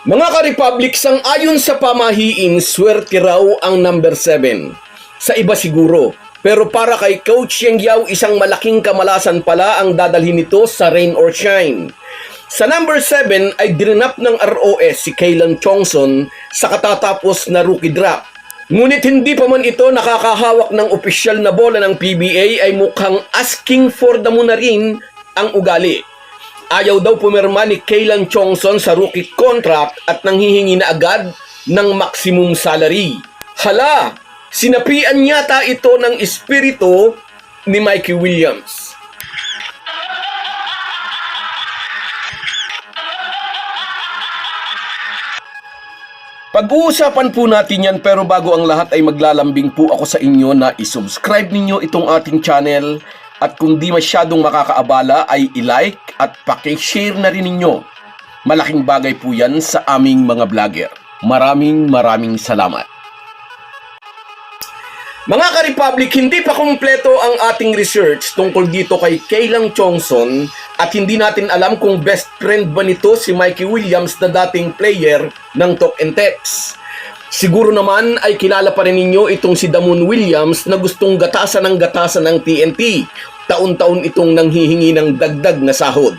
Mga ka-Republic, ayon sa pamahiin, swerte raw ang number 7. Sa iba siguro. Pero para kay Coach Yang Yao, isang malaking kamalasan pala ang dadalhin nito sa rain or shine. Sa number 7 ay drinap ng ROS si Kaylan Chongson sa katatapos na rookie drop. Ngunit hindi pa man ito nakakahawak ng opisyal na bola ng PBA ay mukhang asking for the moon na rin ang ugali. Ayaw daw pumirma ni Kaylan Chongson sa rookie contract at nanghihingi na agad ng maximum salary. Hala, sinapian yata ito ng espiritu ni Mikey Williams. Pag-uusapan po natin yan pero bago ang lahat ay maglalambing po ako sa inyo na isubscribe ninyo itong ating channel at kung di masyadong makakaabala ay i-like at paki-share na rin ninyo. Malaking bagay po yan sa aming mga vlogger. Maraming maraming salamat. Mga ka-Republic, hindi pa kumpleto ang ating research tungkol dito kay Kaylang Chongson at hindi natin alam kung best friend ba nito si Mikey Williams na dating player ng Talk and Text. Siguro naman ay kilala pa rin ninyo itong si Damon Williams na gustong gatasan ng gatasan ng TNT. Taon-taon itong nanghihingi ng dagdag na sahod.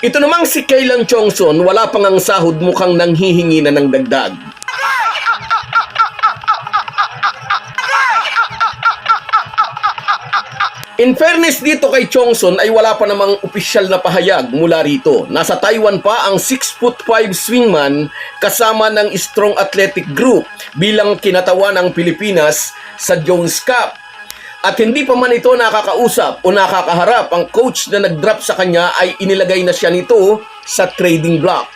Ito namang si Kaylan Chongson, wala pang ang sahod mukhang nanghihingi na ng dagdag. In fairness dito kay Chongson ay wala pa namang opisyal na pahayag mula rito. Nasa Taiwan pa ang 6 foot 5 swingman kasama ng strong athletic group bilang kinatawa ng Pilipinas sa Jones Cup. At hindi pa man ito nakakausap o nakakaharap, ang coach na nag-drop sa kanya ay inilagay na siya nito sa trading block.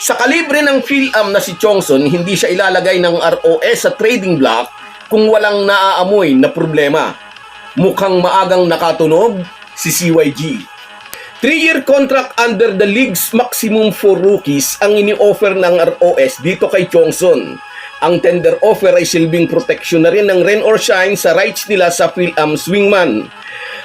Sa kalibre ng PhilAm na si Chongson, hindi siya ilalagay ng ROS sa trading block kung walang naaamoy na problema. Mukhang maagang nakatunog si CYG. 3-year contract under the league's maximum for rookies ang ini-offer ng ROS dito kay Chongson. Ang tender offer ay silbing protection na rin ng rain or shine sa rights nila sa PhilAm Swingman.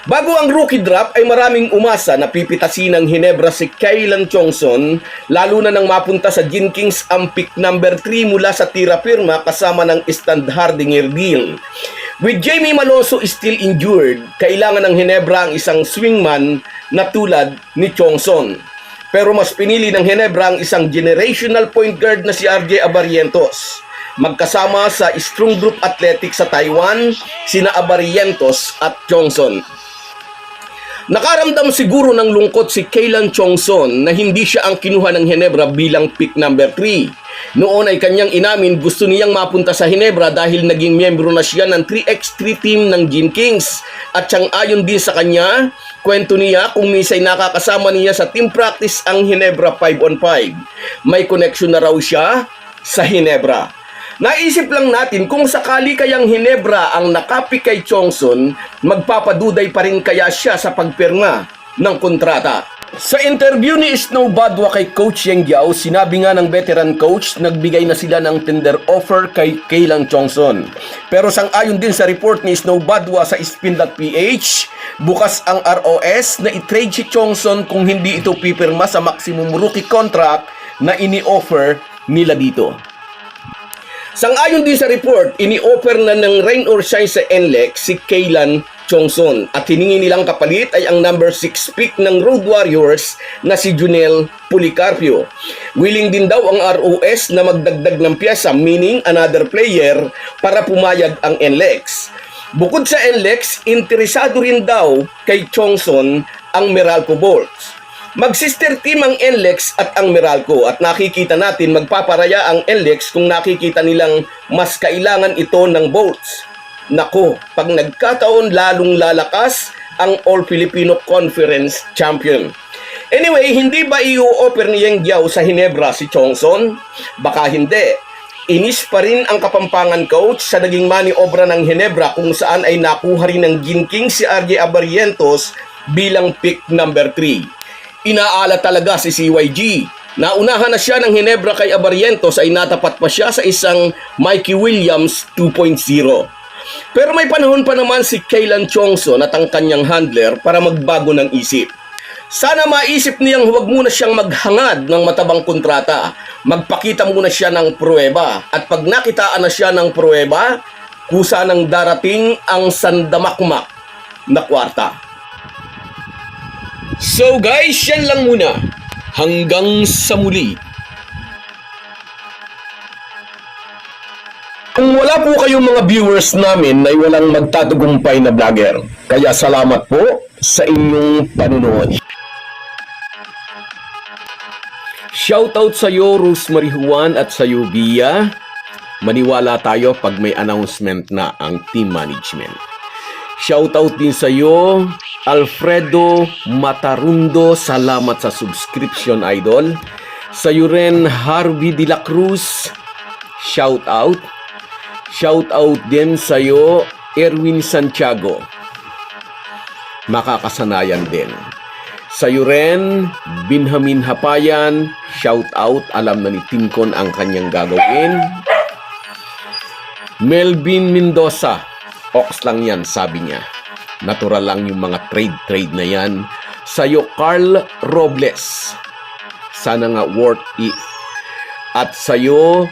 Bago ang rookie drop ay maraming umasa na pipitasin ng Hinebra si Kaylan Chongson lalo na nang mapunta sa Gin Kings ang pick number 3 mula sa tira firma kasama ng Stand Hardinger deal. With Jamie Maloso still injured, kailangan ng Hinebra ang isang swingman na tulad ni Chongson. Pero mas pinili ng Hinebra ang isang generational point guard na si RJ Abarientos. Magkasama sa Strong Group Athletics sa Taiwan, sina Abarientos at Chongson. Nakaramdam siguro ng lungkot si Kaylan Chongson na hindi siya ang kinuha ng Hinebra bilang pick number 3. Noon ay kanyang inamin gusto niyang mapunta sa Hinebra dahil naging miyembro na siya ng 3x3 team ng Gin Kings. At siyang ayon din sa kanya, kwento niya kung misay nakakasama niya sa team practice ang Hinebra 5 on 5. May connection na raw siya sa Hinebra. Naisip lang natin kung sakali kayang Hinebra ang nakapi kay Chongson, magpapaduday pa rin kaya siya sa pagpirma ng kontrata. Sa interview ni Snow Badwa kay Coach Yang Yao, sinabi nga ng veteran coach, nagbigay na sila ng tender offer kay Kaylang Chongson. Pero sang-ayon din sa report ni Snow Badwa sa spin.ph, bukas ang ROS na i-trade si Chongson kung hindi ito pipirma sa maximum rookie contract na ini-offer nila dito. Sang-ayon din sa report, ini-offer na ng rain or shine sa NLEX si Kaylan Chongson at hiningi nilang kapalit ay ang number 6 pick ng Road Warriors na si Junel Policarpio. Willing din daw ang ROS na magdagdag ng pyesa meaning another player para pumayag ang NLEX. Bukod sa NLEX, interesado rin daw kay Chongson ang Meralco Bolts. Mag-sister team ang NLEX at ang Meralco at nakikita natin magpaparaya ang NLEX kung nakikita nilang mas kailangan ito ng bolts. Nako, pag nagkataon lalong lalakas ang All Filipino Conference Champion. Anyway, hindi ba i-offer ni Yang Giao sa Hinebra si Chongson? Baka hindi. Inis pa rin ang kapampangan coach sa naging maniobra ng Hinebra kung saan ay nakuha rin ng Ginking si RJ Abarientos bilang pick number 3 inaala talaga si CYG. Naunahan na siya ng Hinebra kay Abarientos ay natapat pa siya sa isang Mikey Williams 2.0. Pero may panahon pa naman si Kaylan Chongson at ang kanyang handler para magbago ng isip. Sana maisip niyang huwag muna siyang maghangad ng matabang kontrata. magpakita muna siya ng pruweba. At pag nakitaan na siya ng pruweba, kusa nang darating ang sandamakmak na kwarta. So guys, yan lang muna. Hanggang sa muli. Kung wala po kayong mga viewers namin ay walang magtatagumpay na vlogger. Kaya salamat po sa inyong panunood. Shoutout sa iyo, Rosemary Juan at sa iyo, Bia. Maniwala tayo pag may announcement na ang team management. Shoutout din sa iyo, Alfredo Matarundo. Salamat sa subscription, idol. Sa iyo rin, Harvey De La Cruz. Shoutout. Shoutout din sa iyo, Erwin Santiago. Makakasanayan din. Sa iyo rin, Binhamin Hapayan, shout out, alam na ni Tincon ang kanyang gagawin. Melvin Mendoza, ox lang yan, sabi niya. Natural lang yung mga trade-trade na yan. Sa iyo, Carl Robles, sana nga worth it. At sa iyo,